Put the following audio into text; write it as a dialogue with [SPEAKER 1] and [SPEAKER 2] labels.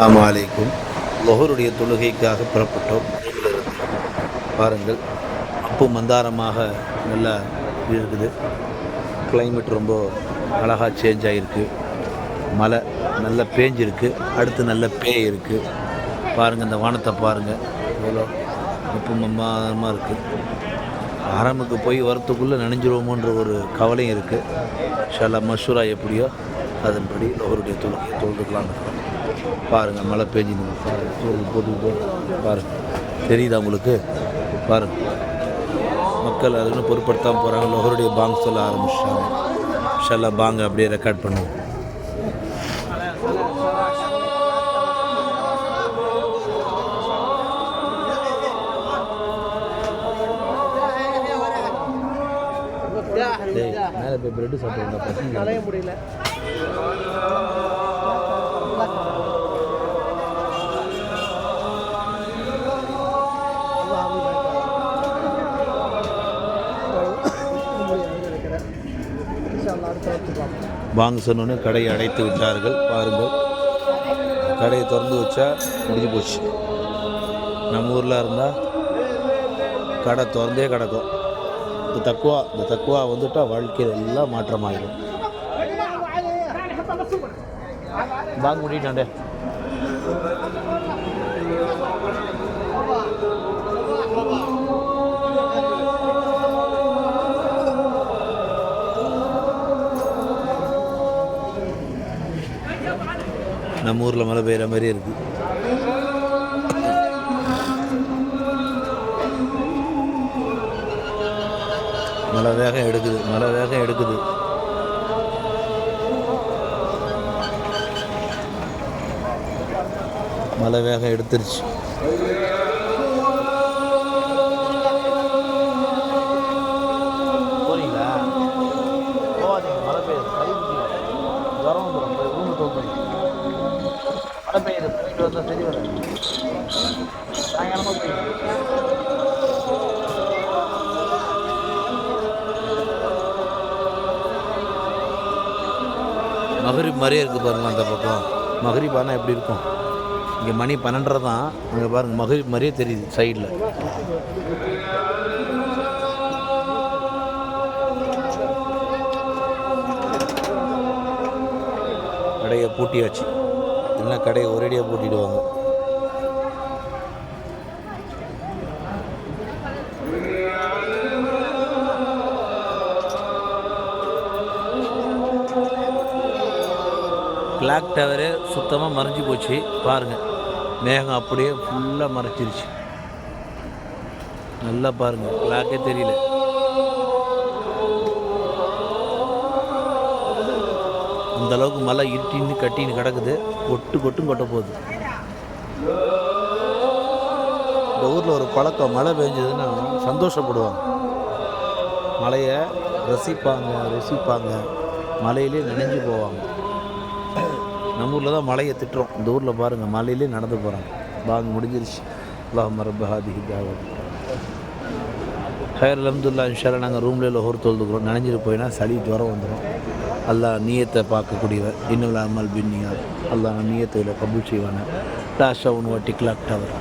[SPEAKER 1] அஸ்ஸலாமு அலைக்கும். லொஹருடைய தொழுகைக்காக புறப்பட்டோம். பாருங்கள் அப்பும் மந்தாரமாக நல்லா இருக்குது. கிளைமேட் ரொம்ப அழகாக சேஞ்ச் ஆகிருக்கு மழை நல்லா பேஞ்சிருக்கு. அடுத்து நல்ல பேய் இருக்குது பாருங்கள் இந்த வானத்தை பாருங்கள் எவ்வளோ உப்பு மந்தாரமாக இருக்குது ஆரம்புக்கு போய் வரத்துக்குள்ளே நினைஞ்சிருவோமோன்ற ஒரு கவலையும் இருக்குது ஷலா மஷூரா எப்படியோ அதன்படி லோகருடைய தொழுகை தொழுதுக்கலாம் இருக்கிறோம். பாருங்கள் மழை பெஞ்சு பாருங்கள் சூரியன் போட்டு பாருங்கள் தெரியுதா உங்களுக்கு? பாருங்கள் மக்கள் அதுன்னு பொருட்படுத்தாமல் போகிறாங்க லோகருடைய பாங் சொல்ல ஆரம்பிச்சிட்டாங்க. ஷல்லா பாங்க அப்படியே ரெக்கார்ட் பண்ணுவோம். மேலே போய் பிரெட்டு சாப்பிட்டு பசங்க
[SPEAKER 2] முடியல.
[SPEAKER 1] வாங்க சொன்னோன்னே கடையை அடைத்து விட்டார்கள். பாருங்கள். கடையை திறந்து வச்சா முடிஞ்சு போச்சு. நம்ம ஊரில் இருந்தால் கடை திறந்தே கிடக்கும். இந்த தக்குவா இந்த தக்குவா வந்துட்டால் வாழ்க்கையில் எல்லாம் மாற்றமாயிடும் வாங்க முடியிட்டாண்டே நம்ம ஊரில் மழை பெய்கிற மாதிரியே இருக்குது மழை வேகம் எடுக்குது மழை வேகம் எடுக்குது. மழை வேகம் எடுத்துருச்சு. போறீங்களா? போகாதீங்க மழை பெய்யுது. சளி பிடிக்கும் ஜுரம் வந்துடும் மழை பெய்யுது போயிட்டு வந்தால் சரி வர சாயங்காலமாக பெய்யுது மகரிப் மாதிரியே இருக்குது பாருங்கள் அந்த பக்கம். மகரிப் ஆனால் எப்படி இருக்கும். இங்கே மணி பன்னெண்டரை தான். அங்கே பாருங்கள் மகரிப் மாதிரியே தெரியுது சைடில் கடையை பூட்டியாச்சு. இல்லைன்னா கடையை ஒரேடியாக போட்டிடுவாங்க. கிளாக் டவரே சுத்தமாக மறைஞ்சு போச்சு. பாருங்கள் மேகம் அப்படியே ஃபுல்லாக மறைச்சிருச்சு நல்லா பாருங்கள் கிளாக்கே தெரியல. அந்த அளவுக்கு மழை இருட்டின்னு கட்டின்னு கிடக்குது. கொட்டு கொட்டும் கொட்ட போகுது. இந்த ஊரில் ஒரு பழக்கம் மழை பெஞ்சதுன்னா சந்தோஷப்படுவாங்க. மழையை ரசிப்பாங்க ரசிப்பாங்க. மலையிலே நினைஞ்சு போவாங்க. நம்ம ஊரில் தான் மலையை திட்டுறோம். இந்த ஊரில் பாருங்கள் மலையிலே நடந்து போகிறாங்க பாங்க முடிஞ்சிருச்சு. அல்லாஹ் மரபஹாதி ஹிதாவத் ஹயர் அலமதுல்லா இன்ஷால்லா நாங்கள் ரூம்ல லோஹர் தொழுதுக்கிறோம். நினைஞ்சிட்டு போயினா சளி ஜுரம் வந்துடும் அல்லாஹ் நீயத்தை பார்க்கக்கூடியவர். இன்னும் அமல் பின்னியார் அல்லாஹ் நீயத்தில் கபூல் செய்வான டாஷா ஒன்று டிக்லாக் டவர்.